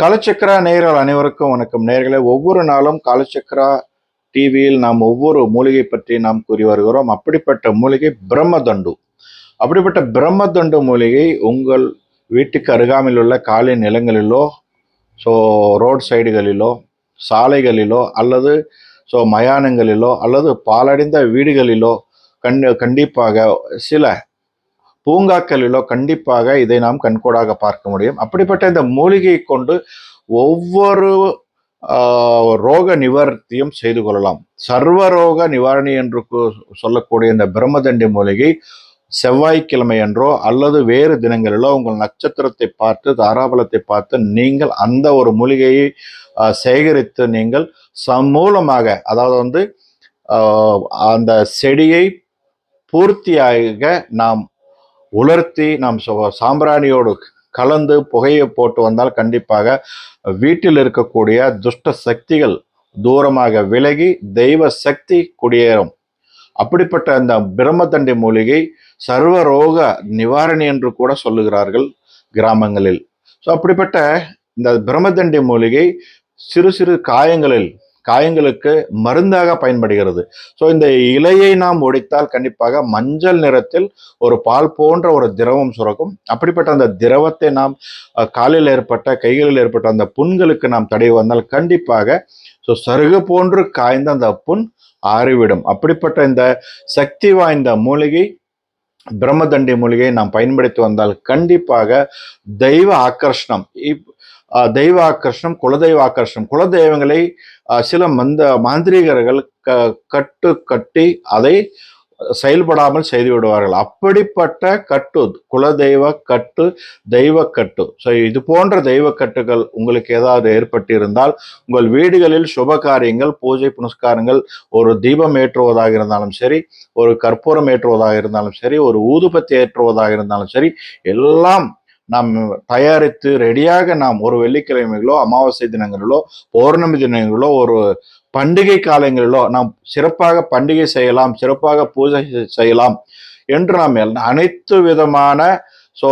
காலச்சக்கரா நேயர்கள் அனைவருக்கும் வணக்கம். நேர்களை ஒவ்வொரு நாளும் காலச்சக்கரா டிவியில் நாம் ஒவ்வொரு மூலிகை பற்றி நாம் கூறி வருகிறோம். அப்படிப்பட்ட மூலிகை பிரம்மதண்டு. அப்படிப்பட்ட பிரம்மதண்டு மூலிகை உங்கள் வீட்டுக்கு அருகாமையில் உள்ள காலை நிலங்களிலோ ஸோ ரோட் சைடுகளிலோ சாலைகளிலோ அல்லது ஸோ மயானங்களிலோ அல்லது பாலடைந்த வீடுகளிலோ கண் கண்டிப்பாக சில பூங்காக்களிலோ கண்டிப்பாக இதை நாம் கண்கூடாக பார்க்க முடியும். அப்படிப்பட்ட இந்த மூலிகையை கொண்டு ஒவ்வொரு ரோக நிவர்த்தியும் செய்து கொள்ளலாம். சர்வரோக நிவாரணி என்று சொல்லக்கூடிய இந்த பிரம்மதண்டி மூலிகை செவ்வாய்க்கிழமை என்றோ அல்லது வேறு தினங்களிலோ உங்கள் நட்சத்திரத்தை பார்த்து தாராபலத்தை பார்த்து நீங்கள் அந்த ஒரு மூலிகையை சேகரித்து நீங்கள் சமூலமாக அதாவது வந்து அந்த செடியை பூர்த்தியாக நாம் உலர்த்தி நாம் சாம்பிராணியோடு கலந்து புகையை போட்டு வந்தால் கண்டிப்பாக வீட்டில் இருக்கக்கூடிய துஷ்ட சக்திகள் தூரமாக விலகி தெய்வ சக்தி குடியேறும். அப்படிப்பட்ட அந்த பிரம்மதண்டி மூலிகை சர்வரோக நிவாரணி என்று கூட சொல்லுகிறார்கள் கிராமங்களில். ஸோ அப்படிப்பட்ட இந்த பிரம்மதண்டி மூலிகை சிறு சிறு காயங்களில் காயங்களுக்கு மருந்தாக பயன்படுகிறது. ஸோ இந்த இலையை நாம் ஒடித்தால் கண்டிப்பாக மஞ்சள் நிறத்தில் ஒரு பால் போன்ற ஒரு திரவம் சுரக்கும். அப்படிப்பட்ட அந்த திரவத்தை நாம் காலில் ஏற்பட்ட கைகளில் ஏற்பட்ட அந்த புண்களுக்கு நாம் தடவி வந்தால் கண்டிப்பாக ஸோ சருகு போன்று காய்ந்த அந்த புண் ஆறிவிடும். அப்படிப்பட்ட இந்த சக்தி வாய்ந்த மூலிகை பிரம்மதண்டி மூலிகையை நாம் பயன்படுத்தி வந்தால் கண்டிப்பாக தெய்வ ஆக்கர்ஷணம் இப் தெய்வாக்கர்ஷம் தெய்வ ஆக்கர்ஷணம் குலதெய்வ ஆக்கர்ஷணம் குலதெய்வங்களை சில மந்த மாந்திரிகர்கள் க கட்டு கட்டி அதை செயல்படாமல் செய்து விடுவார்கள். அப்படிப்பட்ட கட்டு குலதெய்வ கட்டு தெய்வ கட்டு ஸோ இது போன்ற தெய்வ கட்டுகள் உங்களுக்கு ஏதாவது ஏற்பட்டிருந்தால் உங்கள் வீடுகளில் சுப காரியங்கள் பூஜை புனஸ்காரங்கள் ஒரு தீபம் ஏற்றுவதாக இருந்தாலும் சரி ஒரு கற்பூரம் ஏற்றுவதாக இருந்தாலும் சரி ஒரு ஊதுபத்தி ஏற்றுவதாக இருந்தாலும் சரி எல்லாம் நாம் தயாரித்து ரெடியாக நாம் ஒரு வெள்ளிக்கிழமைகளோ அமாவாசை தினங்களிலோ பௌர்ணமி தினங்களிலோ ஒரு பண்டிகை காலங்களிலோ நாம் சிறப்பாக பண்டிகை செய்யலாம் சிறப்பாக பூஜை செய்யலாம் என்று நாம் அனைத்து விதமான ஸோ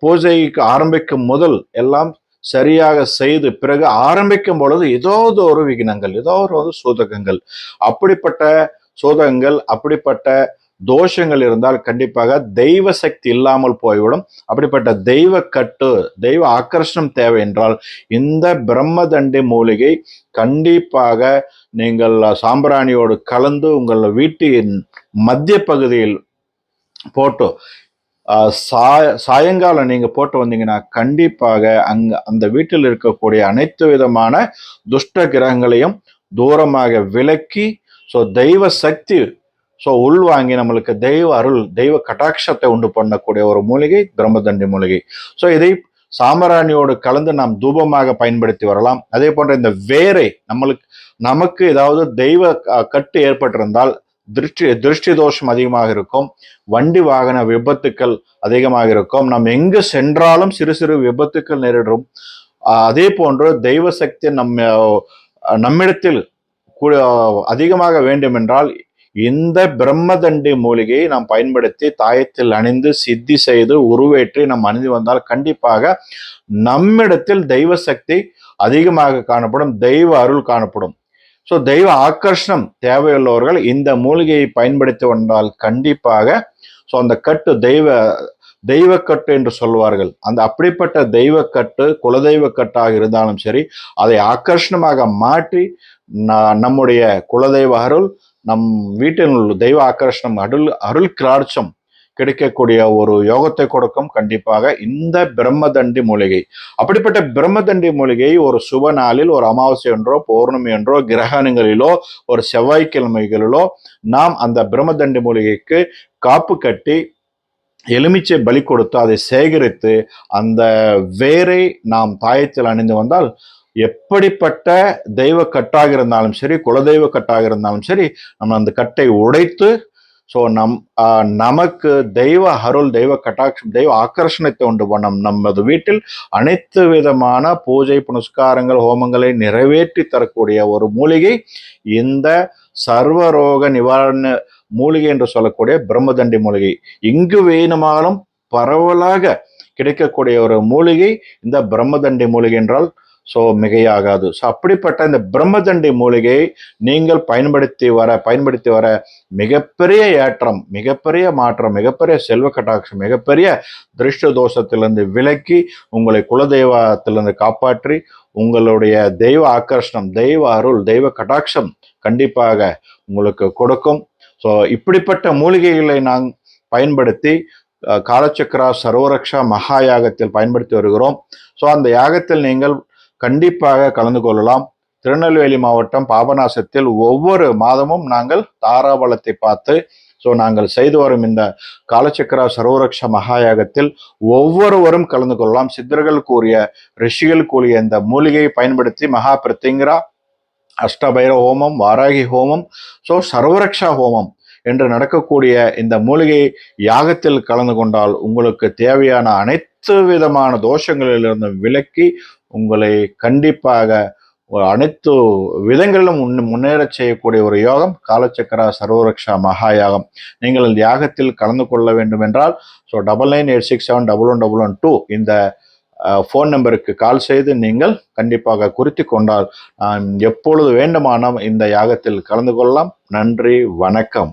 பூஜைக்கு ஆரம்பிக்கும் முதல் எல்லாம் சரியாக செய்து பிறகு ஆரம்பிக்கும் பொழுது ஏதாவது ஒரு விக்னங்கள் ஏதோ ஒரு ஒரு சூதகங்கள். அப்படிப்பட்ட சூதகங்கள் அப்படிப்பட்ட தோஷங்கள் இருந்தால் கண்டிப்பாக தெய்வ சக்தி இல்லாமல் போய்விடும். அப்படிப்பட்ட தெய்வ கட்டு தெய்வ ஆக்கர்ஷணம் தேவை என்றால் இந்த பிரம்மதண்டி மூலிகை கண்டிப்பாக நீங்கள் சாம்பிராணியோடு கலந்து உங்கள் வீட்டின் மத்திய பகுதியில் போட்டு சாய சாயங்காலம் நீங்க போட்டு வந்தீங்கன்னா கண்டிப்பாக அங்க அந்த வீட்டில் இருக்கக்கூடிய அனைத்து விதமான துஷ்ட கிரகங்களையும் தூரமாக விலக்கி ஸோ தெய்வ சக்தி ஸோ உள்வாங்கி நம்மளுக்கு தெய்வ அருள் தெய்வ கட்டாட்சத்தை உண்டு பண்ணக்கூடிய ஒரு மூலிகை பிரம்மதண்டி மூலிகை. ஸோ இதை சாமராணியோடு கலந்து நாம் தூபமாக பயன்படுத்தி வரலாம். அதே போன்ற இந்த வேரை நம்மளுக்கு நமக்கு ஏதாவது தெய்வ கட்டு ஏற்பட்டிருந்தால் திருஷ்டி திருஷ்டி தோஷம் அதிகமாக இருக்கும். வண்டி வாகன விபத்துக்கள் அதிகமாக இருக்கும். நாம் எங்கு சென்றாலும் சிறு சிறு விபத்துக்கள் நேரிடும். அதே போன்று தெய்வ சக்தி நம்ம நம்மிடத்தில் கூ- அதிகமாக வேண்டும் என்றால் இந்த பிரம்மதண்டி மூலிகையை நாம் பயன்படுத்தி தாயத்தில் அணிந்து சித்தி செய்து உருவேற்றி நாம் அணிந்து வந்தால் கண்டிப்பாக நம்மிடத்தில் தெய்வ சக்தி அதிகமாக காணப்படும் தெய்வ அருள் காணப்படும். ஸோ தெய்வ ஆக்கர்ஷணம் தேவையுள்ளவர்கள் இந்த மூலிகையை பயன்படுத்தி வந்தால் கண்டிப்பாக ஸோ அந்த கட்டு தெய்வ தெய்வக்கட்டு என்று சொல்வார்கள். அந்த அப்படிப்பட்ட தெய்வக்கட்டு குலதெய்வ கட்டாக இருந்தாலும் சரி அதை ஆக்கர்ஷணமாக மாற்றி ந- நம்முடைய குலதெய்வ அருள் நம் வீட்டில் உள்ள தெய்வ ஆக்கர்ஷணம் அருள் அருள் கிராட்சம் கிடைக்கக்கூடிய ஒரு யோகத்தை கொடுக்கும் கண்டிப்பாக இந்த பிரம்மதண்டி மூலிகை. அப்படிப்பட்ட பிரம்மதண்டி மூலிகை ஒரு சுப நாளில் ஒரு அமாவாசை என்றோ பௌர்ணமி என்றோ கிரகணங்களிலோ ஒரு செவ்வாய்க்கிழமைகளிலோ நாம் அந்த பிரம்மதண்டி மூலிகைக்கு காப்பு கட்டி எலுமிச்சை பலி கொடுத்து அதை சேகரித்து அந்த வேரை நாம் தாயத்தில் அணிந்து வந்தால் எப்படிப்பட்ட தெய்வ கட்டாக இருந்தாலும் சரி குலதெய்வ கட்டாக இருந்தாலும் சரி நம்ம அந்த கட்டை உடைத்து ஸோ நம் நமக்கு தெய்வ அருள் தெய்வ கட்டாட்சம் தெய்வ ஆக்கர்ஷணத்தை உண்டு பண்ணும் நமது வீட்டில் அனைத்து விதமான பூஜை புனஸ்காரங்கள் ஹோமங்களை நிறைவேற்றி தரக்கூடிய ஒரு மூலிகை இந்த சர்வரோக நிவாரண மூலிகை என்று சொல்லக்கூடிய பிரம்மதண்டி மூலிகை. இங்கு வேணுமானாலும் பரவலாக கிடைக்கக்கூடிய ஒரு மூலிகை இந்த பிரம்மதண்டி மூலிகை என்றால் ஸோ மிகையாகாது ஸோ அப்படிப்பட்ட இந்த பிரம்மதண்டி மூலிகை நீங்கள் பயன்படுத்தி வர பயன்படுத்தி வர மிகப்பெரிய ஏற்றம் மிகப்பெரிய மாற்றம் மிகப்பெரிய செல்வ கட்டாட்சம் மிகப்பெரிய திருஷ்ட தோஷத்திலிருந்து விலக்கி உங்களை குலதெய்வத்திலிருந்து காப்பாற்றி உங்களுடைய தெய்வ ஆக்கர்ஷணம் தெய்வ அருள் தெய்வ கட்டாட்சம் கண்டிப்பாக உங்களுக்கு கொடுக்கும். ஸோ இப்படிப்பட்ட மூலிகைகளை நாம் பயன்படுத்தி காலச்சக்கரா சர்வரக்ஷா மகா யாகத்தில் பயன்படுத்தி வருகிறோம். ஸோ அந்த யாகத்தில் நீங்கள் கண்டிப்பாக கலந்து கொள்ளலாம். திருநெல்வேலி மாவட்டம் பாபநாசத்தில் ஒவ்வொரு மாதமும் நாங்கள் தாராபலத்தை பார்த்து ஸோ நாங்கள் செய்து வரும் இந்த காலச்சக்கரா சர்வரக்ஷ மகாயாகத்தில் ஒவ்வொருவரும் கலந்து கொள்ளலாம். சித்தர்கள் கூறிய ரிஷிகள் கூறிய இந்த மூலிகையை பயன்படுத்தி மகா பிரத்திங்கரா அஷ்டபைர ஹோமம் வாராகி ஹோமம் ஸோ சர்வரக்ஷா ஹோமம் என்று நடக்கக்கூடிய இந்த மூலிகை யாகத்தில் கலந்து கொண்டால் உங்களுக்கு தேவையான அனைத்து விதமான தோஷங்களிலிருந்து விலக்கி உங்களை கண்டிப்பாக அனைத்து விதங்களிலும் முன் முன்னேற செய்யக்கூடிய ஒரு யோகம் காலச்சக்கரா சர்வரக்ஷா மகா யாகம் நீங்கள் இந்த யாகத்தில் கலந்து கொள்ள வேண்டும் என்றால் so double nine eight six seven double one double one two இந்த ஃபோன் நம்பருக்கு கால் செய்து நீங்கள் கண்டிப்பாக குறித்து கொண்டால் எப்பொழுது வேண்டுமானால் இந்த யாகத்தில் கலந்து கொள்ளலாம். நன்றி வணக்கம்.